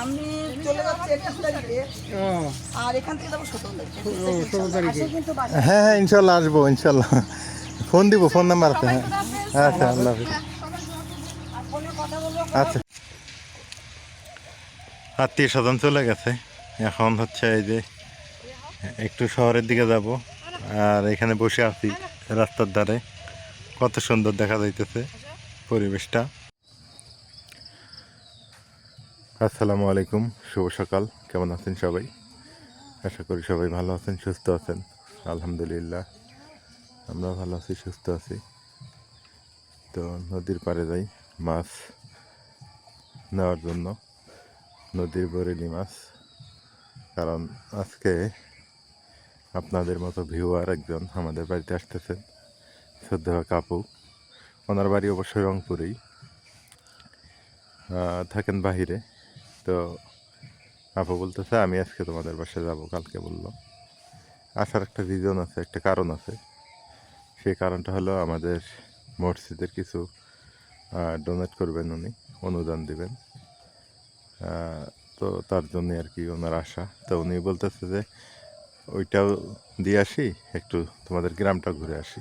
আমি চলে যাচ্ছি একুশ তারিখে। আর এখান থেকে যাব সতেরো তারিখে। হ্যাঁ হ্যাঁ ইনশাল্লাহ আসব ইনশাল্লাহ। ফোন দিব ফোন নাম্বার আছে হ্যাঁ। আচ্ছা আল্লাহ হাফিজ। আচ্ছা। আত্মীয় স্বজন চলে গেছে। এখন হচ্ছে এই যে একটু শহরের দিকে যাব। আর এখানে বসে আছি রাস্তার ধারে। কত সুন্দর দেখা যাইতেছে পরিবেশটা। আসসালামু আলাইকুম, শুভ সকাল। কেমন আছেন সবাই? আশা করি সবাই ভালো আছেন, সুস্থ আছেন। আলহামদুলিল্লাহ, আমরা ভালো আছি, সুস্থ আছি। তো নদীর পাড়ে যাই মাছ নেওয়ার জন্য। নদীর বরেলি মাছ। কারণ আজকে আপনাদের মতো ভিউয়ার একজন আমাদের বাড়িতে আসতেছেন শ্রদ্ধা কাপু ওনার বাড়ি অবশ্যই রংপুরেই। থাকেন বাহিরে। তো আপু বলতেছে, আমি আজকে তোমাদের বাসায় যাব, কালকে বলল। আসার একটা রিজন আছে, একটা কারণ আছে। সেই কারণটা হলো আমাদের মসজিদের কিছু ডোনেট করবেন উনি, অনুদান দিবেন। তো তার জন্য আর কি ওনার আশা। তো উনি বলতেছে যে, ওইটাও দিয়ে আসি, একটু তোমাদের গ্রামটা ঘুরে আসি।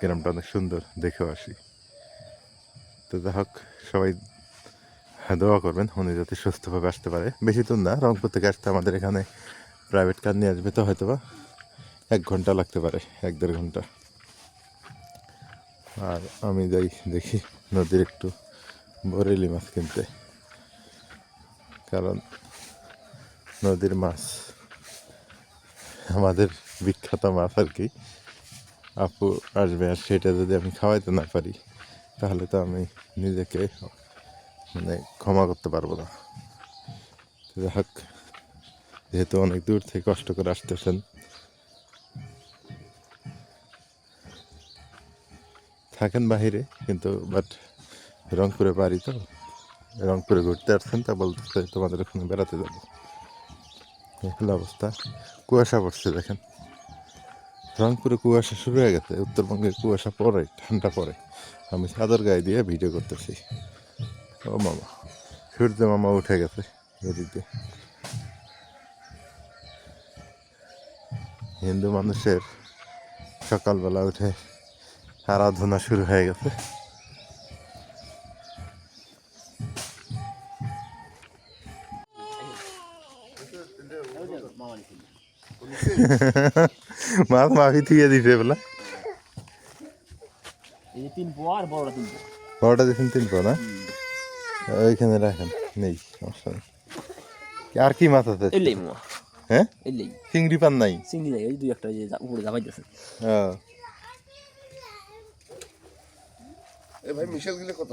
গ্রামটা অনেক সুন্দর, দেখেও আসি। তো যাই হোক সবাই দোয়া করবেন, উনি যাতে সুস্থভাবে আসতে পারে। বেশি দূর না, রংপুর থেকে আসতে আমাদের এখানে প্রাইভেট কার নিয়ে আসবে তো হয়তো বা এক ঘণ্টা লাগতে পারে, এক দেড় ঘণ্টা। আর আমি যাই, দেখি নদীর একটু বরেলি মাছ কিনতে। কারণ নদীর মাছ আমাদের বিখ্যাত মাছ আর কি। আপু আসবে আর সেটা যদি আমি খাওয়াইতে না পারি, তাহলে তো আমি নিজেকে মানে ক্ষমা করতে পারব না। হোক, যেহেতু অনেক দূর থেকে কষ্ট করে আসতেছেন। থাকেন বাহিরে, কিন্তু বাট রংপুরে বাড়ি তো। রংপুরে ঘুরতে আসছেন, তা বলতেছে তোমাদের ওখানে বেড়াতে যাব। এই হলো অবস্থা। কুয়াশা পড়ছে, দেখেন। রংপুরে কুয়াশা শুরু হয়ে গেছে, উত্তরবঙ্গে কুয়াশা পড়ে, ঠান্ডা পড়ে। আমি চাদর গায়ে দিয়ে ভিডিও করতেছি। ও মামা সূর্য মামা উঠে গেছে নদীতে হিন্দু মানুষের সকালবেলা উঠে আরাধনা শুরু হয়ে গেছে। মাছ মাফি থুয়ে দিছে বলা। বড়টা দিয়েছেন তিন পো না? ওইখানে রাখেন নেই সমস্যা নেই। আর কি মাছ আছে? এলেই মামা হ্যাঁ? এলেই। চিংড়ি পান নাই? চিংড়ি নাই এই দুই একটা যে উপরে জামাই দিয়েছে। এ ভাই মিশেল গেলে কত?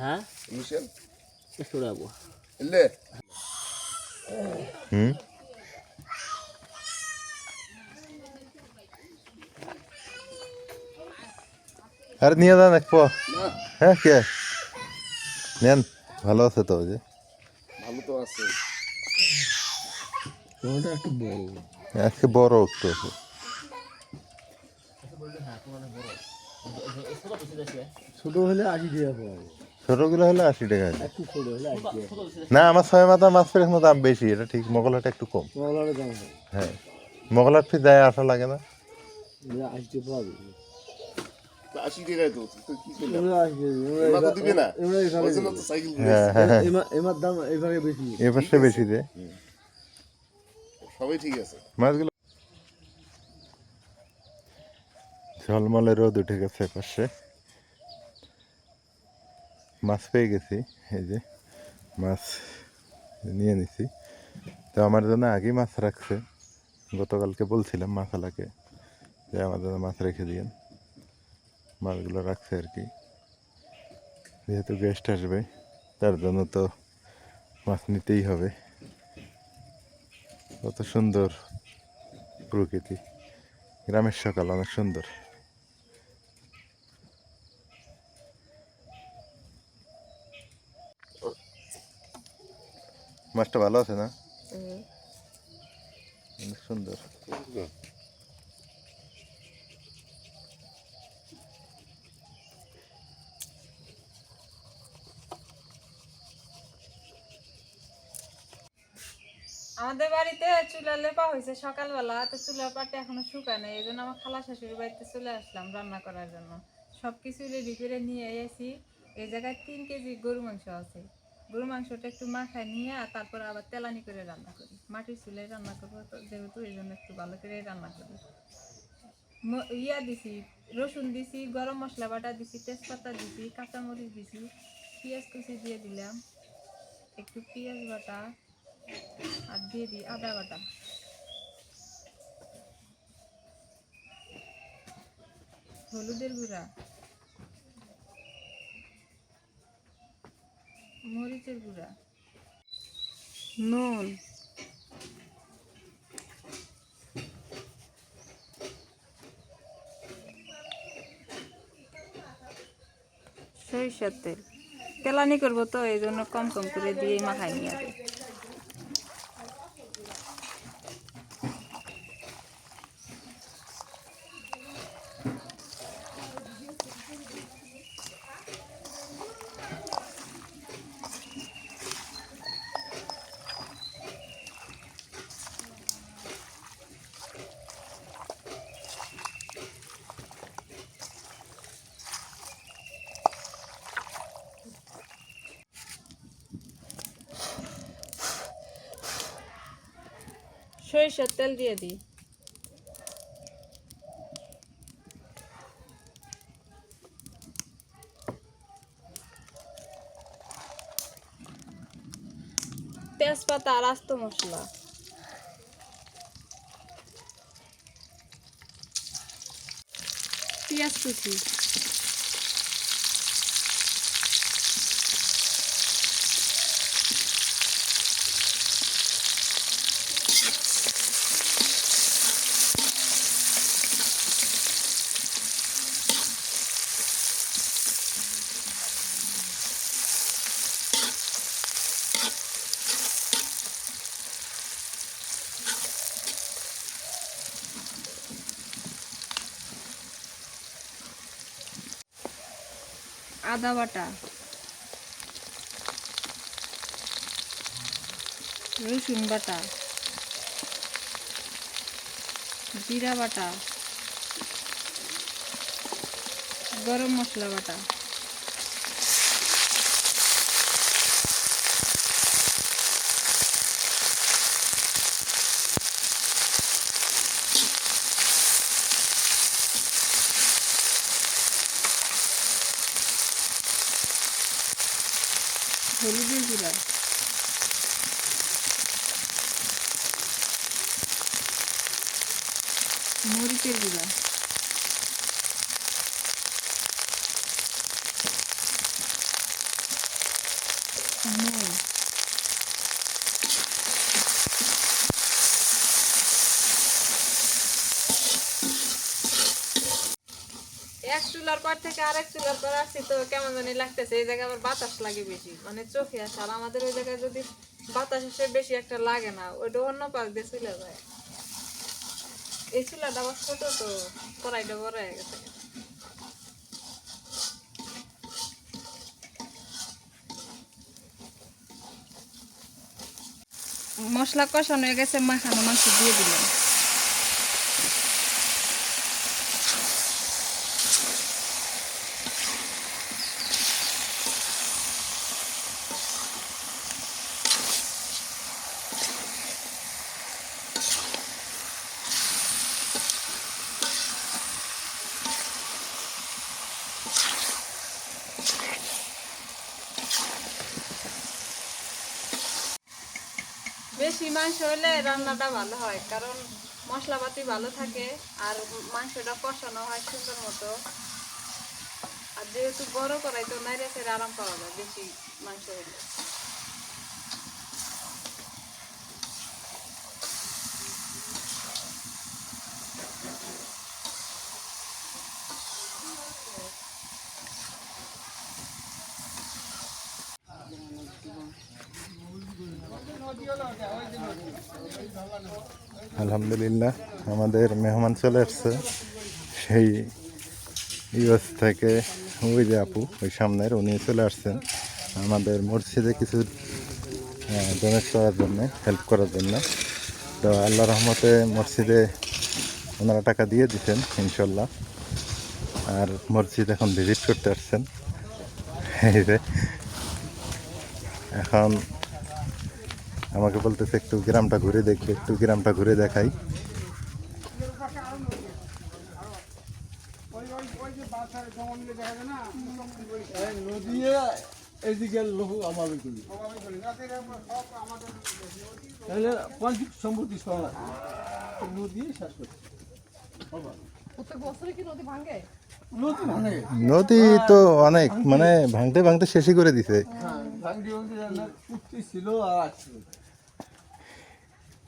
হ্যাঁ? মিশেল? একশো টাকা এলে। হুম? আরে নিয়ে যান এক পো। হ্যাঁ কে? নেন ভালো আছে তো ওই যে? ভালো তো আছে। একটু বড়। আজকে বড় একটু আছে। ছোট হলে আশি টাকা পাওয়া ছোটগুলো হলে আশি টাকা আছে। একটু ছোট হলে আশি টাকা। না আমার ছয় মাথা মাছ ফের এখন দাম বেশি। এটা ঠিক মোগলাটা একটু কম। মগলারে দাম হয়। মোগলার ফি যায় আসা লাগে না। আশি টাকা পাওয়া যাবে তা আশি টাকায় তো তো কি করলে এমনি আশি এমা তো দিবে না ওই জন্য তো সাইকেল এমা- এমার দাম এইভাবে বেশি এ পাশে বেশি দে সবাই ঠিক আছে। মাছগুলো ঝলমলে রোদ উঠে গেছে পাশে। মাছ পেয়ে গেছি এই যে মাছ নিয়ে নিছি। তো আমার জন্য আগেই মাছ রাখছে। গতকালকে বলছিলাম মাছালাকে যে আমার জন্য মাছ রেখে দিয়েন। মাছগুলো রাখছে আর কি। যেহেতু গেস্ট আসবে তার জন্য তো মাছ নিতেই হবে। কত সুন্দর প্রকৃতি। গ্রামের সকাল অনেক সুন্দর। মাছটা ভালো আছে না? অনেক সুন্দর। আমাদের বাড়িতে চুলা লেপা হয়েছে সকালবেলা, তো চুলার পাটে এখনও শুকায় নাই, এই জন্য আমার খালা শাশুড়ির বাড়িতে চলে আসলাম রান্না করার জন্য। সব কিছু রেডি করে নিয়ে এসেছি। এই জায়গায় তিন কেজি গরু মাংস আছে। গরু মাংসটা একটু মাখায় নিয়ে আর তারপর আবার তেলানি করে রান্না করি। মাটির চুলায় রান্না করব যেহেতু এই জন্য একটু ভালো করে রান্না করি। ইয়া দিছি, রসুন দিছি, গরম মশলা বাটা দিছি, তেজপাতা দিছি, কাঁচামরিচ দিছি, পেঁয়াজ কুচি দিয়ে দিলাম। একটু পেঁয়াজ বাটা। আর দিয়ে দিই আদা বাটা। হলুদের গুঁড়া। মরিচের গুঁড়া। নুন। সরিষার তেল। তেলানি করব তো, এই জন্য কম কম করে দিয়ে মাখাই নিয়ে সরিষার তেল দিয়ে দিই। তেজপাতা আর আস্ত মশলা। পেঁয়াজ কুচি। আদা বাটা। রসুন বাটা। জিরা বাটা। গরম মশলা বাটা হলুদের গুঁড়া মরিচের গুঁড়া। এক চুলার পর থেকে আরেক চুলার পর আসছি তো কেমন জানি লাগতেছে, এই জায়গায় আবার বাতাস লাগে বেশি। মানে চোখে আসে আর আমাদের ওই জায়গায় যদি বাতাস আসে বেশি একটা লাগে না, ওইটা অন্য পাক দিয়ে চলে যায়। এই চুলাটা আবার ছোট তো কড়াইটা বড় হয়ে গেছে। মশলা কষানো হয়ে গেছে, মাখানো মাংস দিয়ে দিলাম। বেশি মাংস হলে রান্নাটা ভালো হয়, কারণ মশলাপাতি ভালো থাকে আর মাংসটা কষানো হয় সুন্দর মতো। আর যেহেতু বড় করাই তো নাইরে আরাম পাওয়া যায় বেশি মাংস হলে। আলহামদুলিল্লাহ, আমাদের মেহমান চলে আসছে। সেই ইউএস থেকে ওই যে আপু, ওই সামনের উনি চলে আসছেন। আমাদের মসজিদে কিছু ডোনেট করার জন্য হেল্প করার জন্য। তো আল্লাহ রহমতে মসজিদে ওনারা টাকা দিয়ে দিচ্ছেন ইনশাল্লাহ। আর মসজিদ এখন ভিজিট করতে আসছেন। এই যে, এখন আমাকে বলতেছে একটু গ্রামটা ঘুরে দেখবে একটু গ্রামটা ঘুরে দেখাই। নদী তো অনেক মানে ভাঙতে ভাঙতে শেষই করে দিছে। হ্যাঁ ছিল আর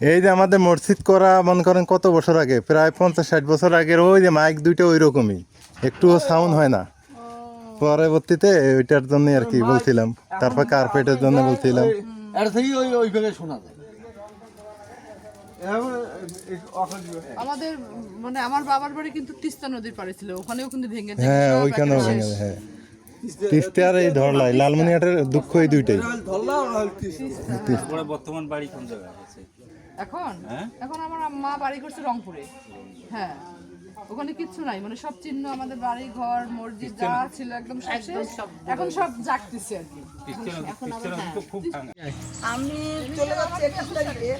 এই যে আমাদের মসজিদ করা মনে করেন কত বছর আগে? প্রায় পঞ্চাশ ষাট বছর আগের ওই যে মাইক দুইটা ওই রকমই একটুও সাউন্ড হয় না। পরবর্তীতে ওইটার জন্য আর কি বলছিলাম। তারপর কার্পেটের জন্য বলছিলাম। এর থেকে ওই ওই ভাগে শোনা যায়। এখন এই অকাল আমাদের মানে আমার বাবার বাড়ি কিন্তু তিস্তা নদীর পাড়ে ছিল। ওখানেও কিন্তু ভেঙে ভেঙে হ্যাঁ সব ওইখানেও ভেঙে হ্যাঁ। তিস্তে আর এই ধরলাই লালমনিহাটের দুঃখ এই দুইটাই। বর্তমান বাড়ি কোন জায়গায় আছে? এখন? হ্যাঁ? এখন আমার মা বাড়ি করছে রংপুরে। হ্যাঁ। ওখানে কিচ্ছু নাই মানে সব চিহ্ন আমাদের বাড়ি ঘর মসজিদ যা ছিল একদম এখন সব জাগতেছে আর কি। ক্রিশ্চিয়ান তো খুব ভাঙা। আমি চলে যাচ্ছি একুশ তারিখে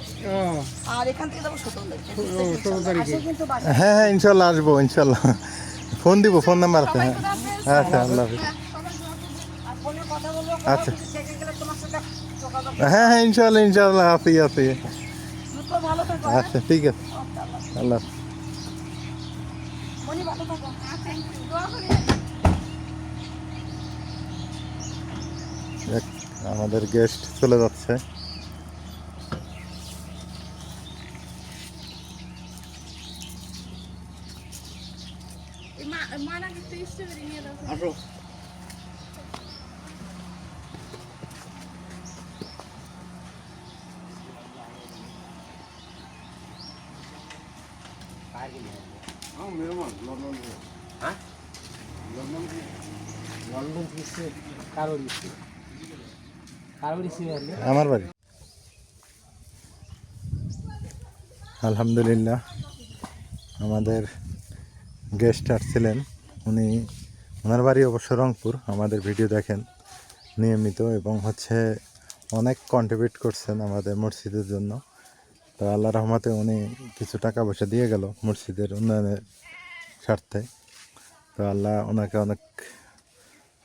আর এখান থেকে যাব সতেরো তারিখে। আসে কিন্তু বাসা হ্যাঁ হ্যাঁ ইনশাল্লাহ আসব ইনশাল্লাহ। ফোন দিব ফোন নাম্বার আছে হ্যাঁ। আচ্ছা আল্লাহ হাফিজ। আর ফোনে কথা বলব আচ্ছা। হ্যাঁ হ্যাঁ ইনশাল্লাহ ইনশাল্লাহ থাকো আচ্ছা ঠিক আছে। আল্লাহ। মনি দেখ, আমাদের গেস্ট চলে যাচ্ছে। আসো। লন্ডন থেকে কারও দিচ্ছে কারও দিচ্ছে আমার বাড়ি। আলহামদুলিল্লাহ, আমাদের গেস্ট আসছিলেন উনি। ওনার বাড়ি অবশ্য রংপুর, আমাদের ভিডিও দেখেন নিয়মিত এবং হচ্ছে অনেক কন্ট্রিবিউট করছেন আমাদের মসজিদের জন্য। তো আল্লাহ রহমতে উনি কিছু টাকা পয়সা দিয়ে গেল মসজিদের উন্নয়নের স্বার্থে। তো আল্লাহ ওনাকে অনেক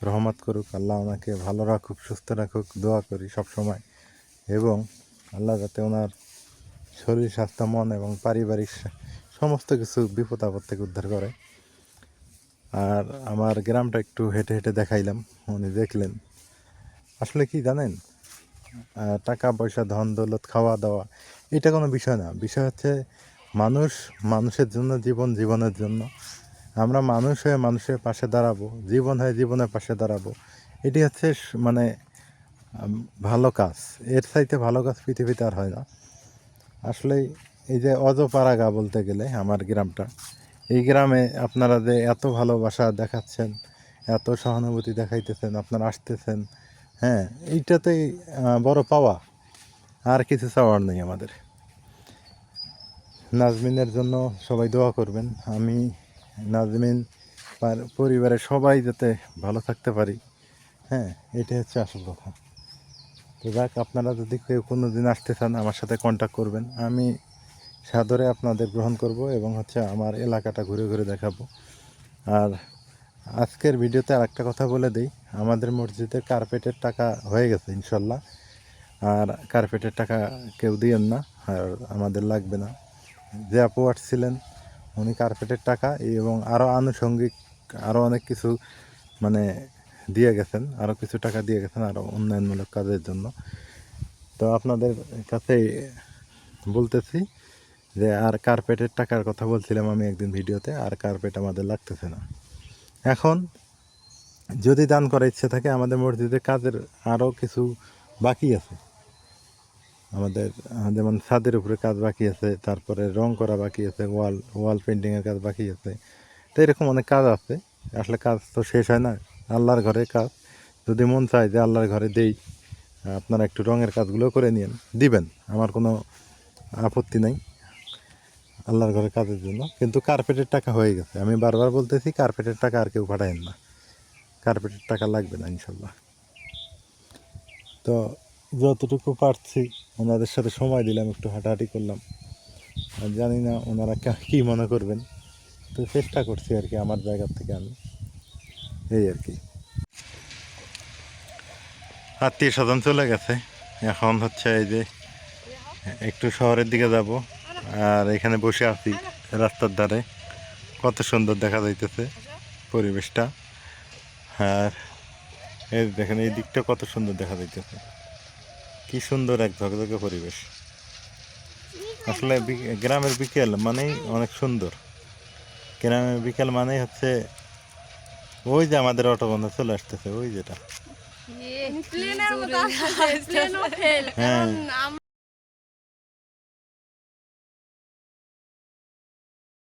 রহমত করুক, আল্লাহ ওনাকে ভালো রাখুক, সুস্থ রাখুক, দোয়া করি সব সময়। এবং আল্লাহ যাতে ওনার শরীর, স্বাস্থ্য, মন এবং পারিবারিক সমস্ত কিছু বিপদ আপদ থেকে উদ্ধার করে। আর আমার গ্রামটা একটু হেঁটে হেঁটে দেখাইলাম, উনি দেখলেন। আসলে কি জানেন? টাকা পয়সা, ধন দৌলত, খাওয়া দাওয়া, এটা কোনো বিষয় না। বিষয় হচ্ছে মানুষ মানুষের জন্য, জীবন জীবনের জন্য। আমরা মানুষ হয়ে মানুষের পাশে দাঁড়াবো, জীবন হয়ে জীবনের পাশে দাঁড়াবো। এটি হচ্ছে মানে ভালো কাজ। এর চাইতে ভালো কাজ পৃথিবীতে আর হয় না। আসলে এই যে অজপাড়াগা বলতে গেলে আমার গ্রামটা, এই গ্রামে আপনারা যে এত ভালোবাসা দেখাচ্ছেন, এত সহানুভূতি দেখাইতেছেন, আপনারা আসতেছেন হ্যাঁ এইটাতেই বড় পাওয়া। আর কিছু চাওয়ার নেই আমাদের। নাজমিনের জন্য সবাই দোয়া করবেন। আমি নাজমিন, পার- পরিবারের সবাই যাতে ভালো থাকতে পারি। হ্যাঁ এটাই হচ্ছে আসল কথা। তো যাক, আপনারা যদি কেউ কোনো দিন আসতে চান, আমার সাথে কন্ট্যাক্ট করবেন। আমি সাদরে আপনাদের গ্রহণ করব এবং হচ্ছে আমার এলাকাটা ঘুরে ঘুরে দেখাবো। আর আজকের ভিডিওতে আর একটা কথা বলে দিই। আমাদের মসজিদের কার্পেটের টাকা হয়ে গেছে, ইনশাল্লাহ। আর কার্পেটের টাকা কেউ দিয়েন না, আর আমাদের লাগবে না। যে আপু আসছিলেন উনি কার্পেটের টাকা এবং আরও আনুষঙ্গিক আরও অনেক কিছু মানে দিয়ে গেছেন আরও কিছু টাকা দিয়ে গেছেন আরও উন্নয়নমূলক কাজের জন্য। তো আপনাদের কাছে বলতেছি যে আর কার্পেটের টাকার কথা বলছিলাম আমি একদিন ভিডিওতে, আর কার্পেট আমাদের লাগতেছে না। এখন যদি দান করার ইচ্ছে থাকে, আমাদের মসজিদের কাজের আরও কিছু বাকি আছে। আমাদের যেমন ছাদের উপরে কাজ বাকি আছে, তারপরে রং করা বাকি আছে, ওয়াল ওয়াল পেন্টিংয়ের কাজ বাকি আছে। তো এরকম অনেক কাজ আছে। আসলে কাজ তো শেষ হয় না, আল্লাহর ঘরে কাজ। যদি মন চায় যে আল্লাহর ঘরে দেই, আপনারা একটু রঙের কাজগুলো করে নিন দিবেন, আমার কোনো আপত্তি নাই আল্লাহর ঘরে কাজের জন্য। কিন্তু কার্পেটের টাকা হয়ে গেছে। আমি বারবার বলতেছি কার্পেটের টাকা আর কেউ পাঠায়েন না। কার্পেটের টাকা লাগবে না, ইনশাল্লাহ। তো যতটুকু পারছি, ওনাদের সাথে সময় দিলাম, একটু হাঁটাহাঁটি করলাম। জানি না ওনারা কা- মনে করবেন। তো চেষ্টা করছি আর কি, আমার জায়গা থেকে আমি। এই আর কি। আত্মীয় স্বজন চলে গেছে। এখন হচ্ছে এই যে, একটু শহরের দিকে যাব। আর এখানে বসে আছি রাস্তার ধারে। কত সুন্দর দেখা যাইতেছে পরিবেশটা। আর এই দেখেন, এই দিকটা কত সুন্দর দেখা যাইতেছে। কি সুন্দর এক ঝকঝকে পরিবেশ। আসলে গ্রামের বিকেল মানেই অনেক সুন্দর। গ্রামের বিকেল মানেই হচ্ছে ওই যে আমাদের অটো বন্ধ চলে আসতেছে ওই যেটা। হ্যাঁ।